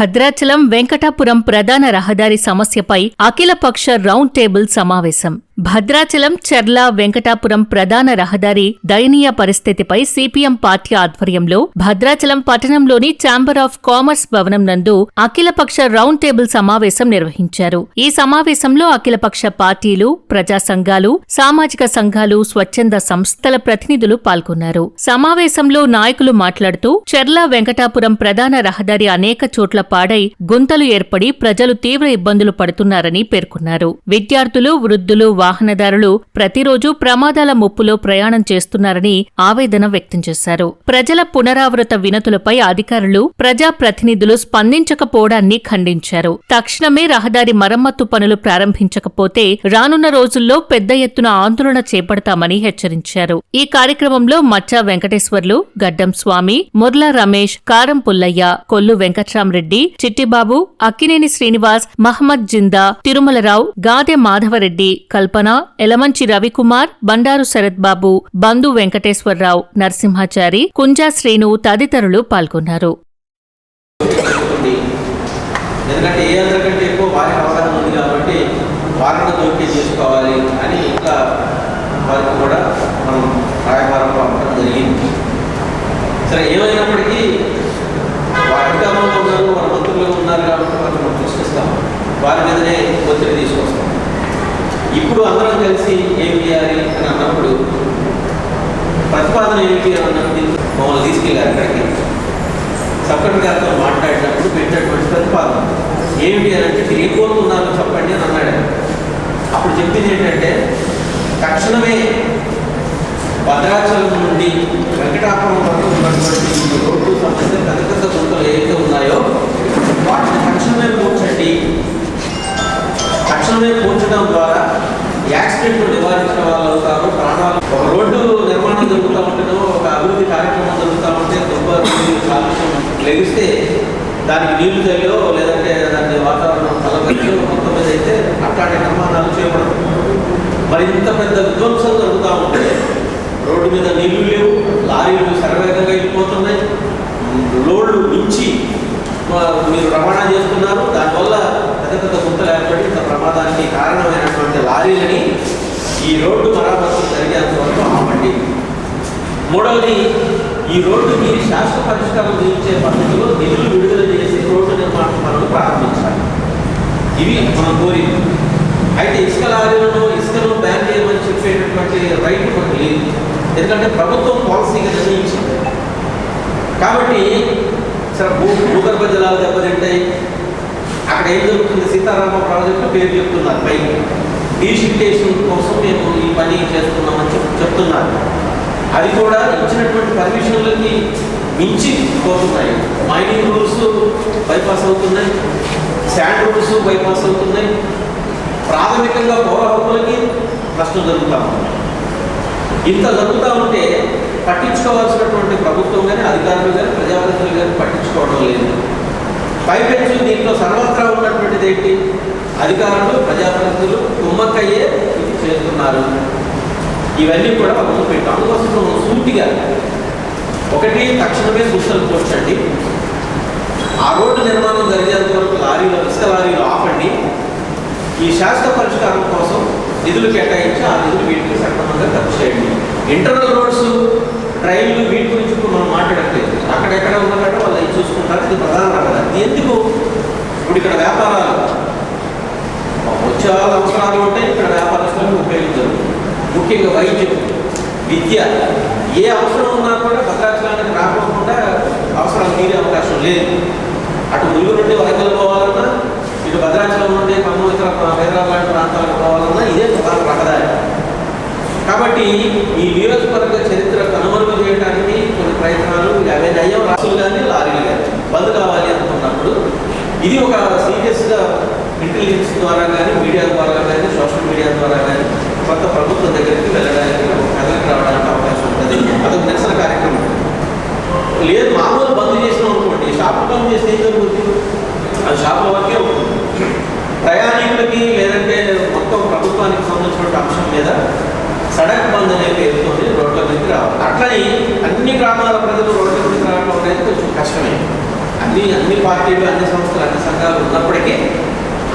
భద్రాచలం వెంకటాపురం ప్రధాన రహదారి సమస్యపై అఖిలపక్ష రౌండ్ టేబుల్ సమావేశం. భద్రాచలం చెర్ల వెంకటాపురం ప్రధాన రహదారి దయనీయ పరిస్థితిపై సిపిఎం పార్టీ ఆధ్వర్యంలో భద్రాచలం పట్టణంలోని ఛాంబర్ ఆఫ్ కామర్స్ భవనం నందు అఖిలపక్ష రౌండ్ టేబుల్ సమావేశం నిర్వహించారు. ఈ సమావేశంలో అఖిలపక్ష పార్టీలు ప్రజా సంఘాలు సామాజిక సంఘాలు స్వచ్ఛంద సంస్థల ప్రతినిధులు పాల్గొన్నారు. సమావేశంలో నాయకులు మాట్లాడుతూ చెర్ల వెంకటాపురం ప్రధాన రహదారి అనేక చోట్ల పాడై గుంతలు ఏర్పడి ప్రజలు తీవ్ర ఇబ్బందులు పడుతున్నారని పేర్కొన్నారు. విద్యార్థులు వృద్ధులు వాహనదారులు ప్రతిరోజు ప్రమాదాల ముప్పులో ప్రయాణం చేస్తున్నారని ఆవేదన వ్యక్తం చేశారు. ప్రజల పునరావృత వినతులపై అధికారులు ప్రజా ప్రతినిధులు స్పందించకపోవడాన్ని ఖండించారు. తక్షణమే రహదారి మరమ్మత్తు పనులు ప్రారంభించకపోతే రానున్న రోజుల్లో పెద్ద ఎత్తున ఆందోళన చేపడతామని హెచ్చరించారు. ఈ కార్యక్రమంలో మచ్చా వెంకటేశ్వర్లు గడ్డం స్వామి ముర్ల రమేష్ కారం పుల్లయ్య కొల్లు వెంకట్రామరెడ్డి చిట్టిబాబు అక్కినేని శ్రీనివాస్ మహమ్మద్ జిందా తిరుమలరావు గాదె మాధవరెడ్డి కల్పన ఎలమంచి రవికుమార్ బండారు శరత్ బాబు బంధు వెంకటేశ్వరరావు నరసింహాచారి కుంజా శ్రీను తదితరులు పాల్గొన్నారు. ఎందుకంటే ఏ అందరికంటే ఎక్కువ వారికి అవగాహన ఉంది కాబట్టి వారిని జోక్యం చేసుకోవాలి అని ఇంకా వారికి కూడా మనం జరిగింది. సరే ఏమైనప్పటికీ వారి అధికారంలో ఉన్నారు మంత్రులు ఉన్నారు కాబట్టి వారిని మనం ప్రశ్నిస్తాం వారి మీదనే ఒత్తిడి తీసుకుంటాం. ఇప్పుడు అందరం కలిసి ఏం చేయాలి అని అన్నప్పుడు ప్రతిపాదన ఏమిటి అన్నది మమ్మల్ని తీసుకెళ్ళారు అక్కడికి సబ్ గారితో మాట్లాడినప్పుడు పెట్టినటువంటి ప్రతిపాదన. ఏమిటి అని అంటే ఏ కోరుకున్నారో చెప్పండి అని అన్నాడు. అప్పుడు చెప్పింది ఏంటంటే తక్షణమే భద్రాచలం నుండి వెంకటాపురం వరకు ఉన్నటువంటి రోడ్డు సంబంధించిన పెద్ద పెద్ద గుంతలు ఏవైతే ఉన్నాయో వాటిని తక్షణమే పోల్చండి తక్షణమే పోల్చడం ద్వారా యాక్సిడెంట్ నివారించిన వాళ్ళు అవుతారు. ప్రాణాలు ఒక రోడ్డు నిర్మాణం జరుగుతూ ఉంటేనో ఒక అభివృద్ధి కార్యక్రమం జరుగుతూ ఉంటే దుబ్బ కాలుష్యం లెగిస్తే దానికి నీళ్ళు తగ్గో లేదంటే దాని వాతావరణం కలగచ్చు మొత్తం మీద అయితే అట్లాంటి నిర్మాణాలు చేయబడదు మరి ఇంత పెద్ద విధ్వంసం జరుగుతూ ఉంటే రోడ్డు మీద నీళ్ళు లేవు లారీలు శరవేగంగా వెళ్ళిపోతున్నాయి. లోడ్లు మించి మీరు రవాణా చేస్తున్నారు. దానివల్ల పెద్ద పెద్ద గుంతలు ఏర్పడి ఇంత ప్రమాదానికి కారణమైనటువంటి లారీలని ఈ రోడ్డు మరమ్మతులు జరిగేంత వరకు ఆపండి. మూడవది ఈ రోడ్డుకి శాశ్వత పరిష్కారం చూపించే పద్ధతిలో నిధులు విడుదల చేసి రోడ్డు నిర్మాణ పనులు ప్రారంభించాలి. ఇవి మనం కోరింది. అయితే ఇసుక లారీలను ఇసుకను బ్యాన్ చేయమని చెప్పేటటువంటి రైట్ మనకు లేదు. ఎందుకంటే ప్రభుత్వం పాలసీగా నిర్ణయించింది కాబట్టి సరే భూ భూగర్భ జలాలు దెబ్బతింటాయి అక్కడ ఏం జరుగుతుంది? సీతారామ ప్రాజెక్టు పేరు చెప్తున్నారు పైకి. డీసిటేషన్ కోసం మేము ఈ పని చేస్తున్నామని చెప్పి చెప్తున్నారు. అది కూడా ఇచ్చినటువంటి పర్మిషన్లకి మించి పోతున్నాయి. మైనింగ్ రూల్స్ బైపాస్ అవుతున్నాయి. శాండ్ రూల్స్ బైపాస్ అవుతున్నాయి. ప్రాథమికంగా పౌర హక్కులకి నష్టం జరుగుతూ ఉంది. ఇంత జరుగుతూ ఉంటే పట్టించుకోవాల్సినటువంటి ప్రభుత్వం కానీ అధికారులు కానీ ప్రజాప్రతినిధులు కానీ పట్టించుకోవడం లేదు. పైపెచ్చు దీంట్లో సర్వత్రా ఉన్నటువంటిది ఏంటి? అధికారులు ప్రజాప్రతినిధులు కుమ్మక్కయ్యే ఇది చేస్తున్నారు. ఇవన్నీ కూడా ముందు పెట్టాం అందుకోసం మనం సూటిగా. ఒకటి తక్షణమే సూచనలు పోర్చండి. ఆ రోడ్డు నిర్మాణం జరిగేంత వరకు లారీలు ఇసుక లారీలు ఆపండి. ఈ శాశ్వత పరిష్కారం కోసం నిధులు కేటాయించి ఆ నిధులు వీటికి సక్రమంగా ఖర్చు చేయండి. ఇంటర్నల్ రోడ్స్ ట్రైన్లు వీటి గురించి మనం మాట్లాడట్లేదు. అక్కడెక్కడ ఉన్నట్టు వాళ్ళు అవి చూసుకుంటారు. ఇది ప్రధాన రహదారి ఎందుకు? ఇప్పుడు ఇక్కడ వ్యాపారాలు. వచ్చే వాళ్ళ అవసరాలు ఉంటాయి ఇక్కడ వ్యాపారస్తులను ఉపయోగించరు. ముఖ్యంగా వైద్యం విద్య. ఏ అవసరం ఉన్నా కూడా భద్రాచలానికి రాకోకుండా అవసరాలు తీరే అవకాశం లేదు. అటు ములుగు నుండి వరంగల్ పోవాలన్నా ఇటు భద్రాచలం నుండి ఖమ్మం ఇతర హైదరాబాద్ లాంటి ప్రాంతాలకు పోవాలన్నా ఇదే ప్రధాన రహదారి. కాబట్టి ఈ నియోజకవర్గ చరిత్ర కనుమరుగు చేయడానికి ప్రయత్నాలు అవే నయ్యం రాసులు కానీ లారీలు కానీ బంద్ కావాలి అనుకున్నప్పుడు ఇది ఒక సీరియస్గా ఇంటెలిజెన్స్ ద్వారా కానీ మీడియా ద్వారా కానీ సోషల్ మీడియా ద్వారా కానీ కొత్త ప్రభుత్వం దగ్గరికి వెళ్ళడానికి కథలకు రావడానికి అవకాశం ఉంటుంది. అదొక నిరసన కార్యక్రమం. లేదు మామూలు బంద్ చేసినాం అనుకోండి. షాపు బంద్ చేస్తే ఏం జరుగుతుంది? అది షాపు వరకే ఉంటుంది. ప్రయాణికులకి లేదంటే మొత్తం ప్రభుత్వానికి సంబంధించినటువంటి అంశం మీద సడక్ బంద్ అనే పేరుతో రోడ్ల మీదకి రావాలి అట్లని అన్ని గ్రామాల ప్రజలు రోడ్ల మీదకి రావడం అనేది కొంచెం కష్టమే. అన్ని అన్ని పార్టీలు అన్ని సంస్థలు అన్ని సంఘాలు ఉన్నప్పటికీ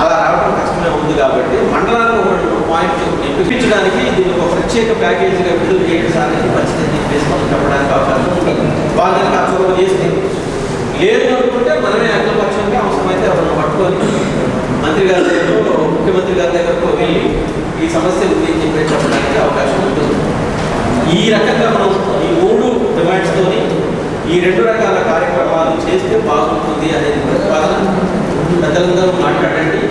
అలా రావడం కష్టమే ఉంది కాబట్టి మండలానికి ఒక రెండు పాయింట్లు ఎంపించడానికి దీనికి ఒక ప్రత్యేక ప్యాకేజీగా విడుదల చేయడం సాధించి మంచిదని చెప్పేసి మనం చెప్పడానికి అవకాశం ఉంది. వాళ్ళని ఆ చేస్తే లేదు అనుకుంటే మనమే అఖిలపక్షంగా అవసరమైతే ఎవరిని పట్టుకొని మంత్రి గారి దగ్గరకు ముఖ్యమంత్రి గారి దగ్గరకు వెళ్ళి ఈ సమస్య ఉంది అని చెప్పేసి ఈ రకంగా మనం ఈ మూడు డిమాండ్స్తోని ఈ రెండు రకాల కార్యక్రమాలు చేస్తే బాగుంటుంది అనేది ప్రతిపాదన పెద్దలందరూ మాట్లాడండి.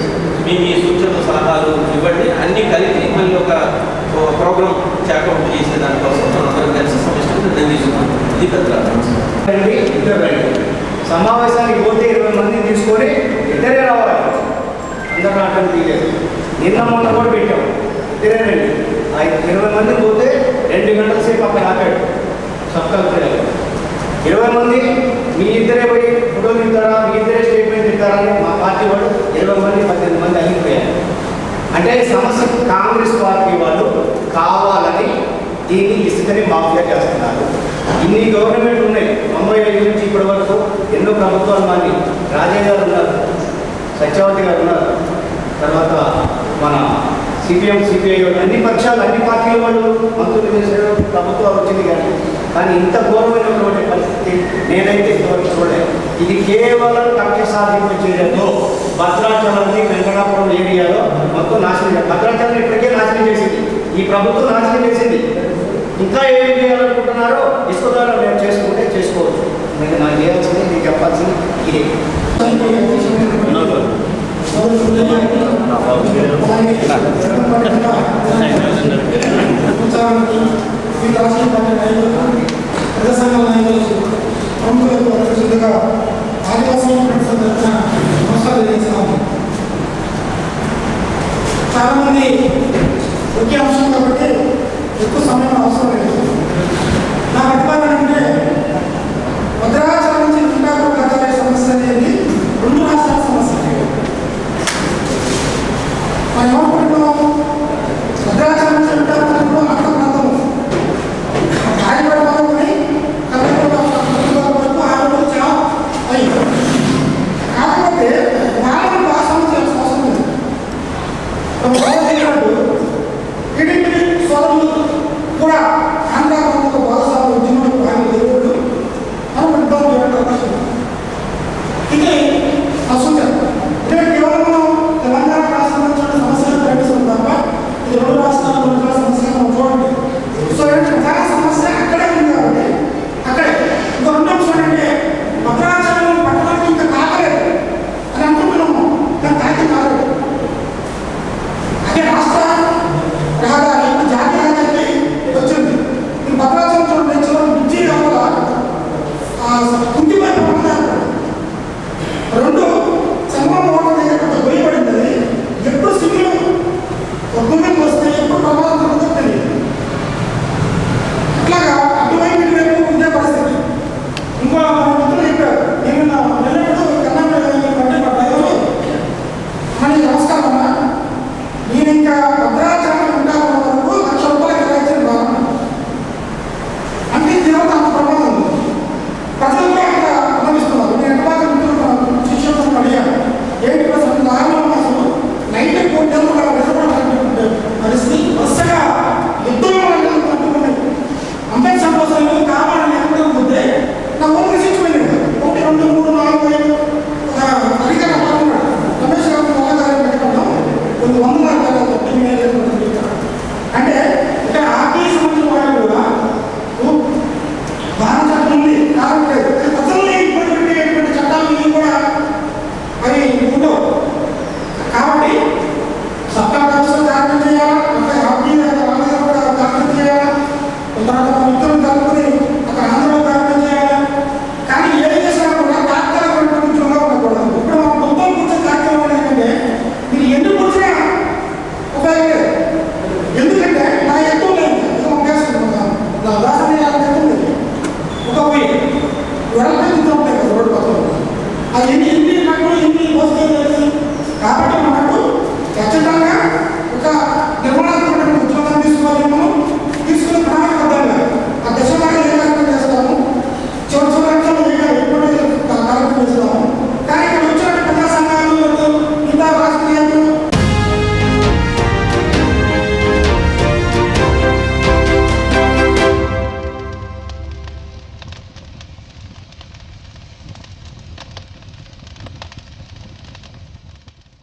మీ ఈ సూచనలు సలహాలు ఇవ్వండి. అన్ని కలిపి మళ్ళీ ఒక ప్రోగ్రామ్ చేకౌట్ చేసే దానికోసం మనందరం కలిసి సమస్యలు నిర్ణయించుకున్నాం ఇది పెద్ద సమావేశానికి పోతే ఇరవై మందిని తీసుకొని ఇద్దరే రావాలి. అందరూ అటెండ్ తీయలేదు. నిన్న మొన్న కూడా పెట్టాం. ఇద్దరేనండి ఇరవై మంది పోతే రెండు గంటల సేపు అక్కడ ఆపాడు. సబ్ కలెక్టర్ ఇరవై మంది మీ ఇద్దరే పోయి ఫోటోలు ఇస్తారా మీ ఇద్దరే స్టేట్మెంట్ ఇస్తారా అని మా పార్టీ వాళ్ళు ఇరవై మంది పద్దెనిమిది మంది అయిపోయారు అంటే సమస్య కాంగ్రెస్ పార్టీ వాళ్ళు కావాలని దీన్ని ఇసుకని మాఫియా చేస్తున్నారు. ఇన్ని గవర్నమెంట్ ఉన్నాయి. తొంభై ఐదు నుంచి ఇప్పటి వరకు ఎన్నో ప్రభుత్వాలు మాని రాజయ్య గారు ఉన్నారు సత్యవతి గారు ఉన్నారు. తర్వాత మన సిపిఎం సిపిఐ అన్ని పక్షాలు అన్ని పార్టీల వాళ్ళు మంత్రులు చేసిన ప్రభుత్వాలు వచ్చింది కానీ కానీ ఇంత ఘోరమైనటువంటి పరిస్థితి నేనైతే ఇంతవరకు చూడలేదు. ఇది కేవలం కక్ష సాధింపు చేయడంతో భద్రాచలాన్ని వెంకటాపురం ఏరియాలో మొత్తం నాశనం చేయాలి భద్రాచలం ఇప్పటికే నాశనం చేసింది. ఈ ప్రభుత్వం నాశనం చేసింది. ఇంకా ఏం చేయాలనుకుంటున్నారో ఇసుకదారులు మేము చేసుకుంటే చేసుకోవచ్చు. మీకు నాకు చేయాల్సింది మీకు చెప్పాల్సింది ఇదే ఈ రాష్ట్ర పార్టీ నాయకులకు ప్రజా సంఘాల నాయకులకు ప్రముఖులకు ప్రసిద్ధిగా ఆదివాసీ 어, 궁금해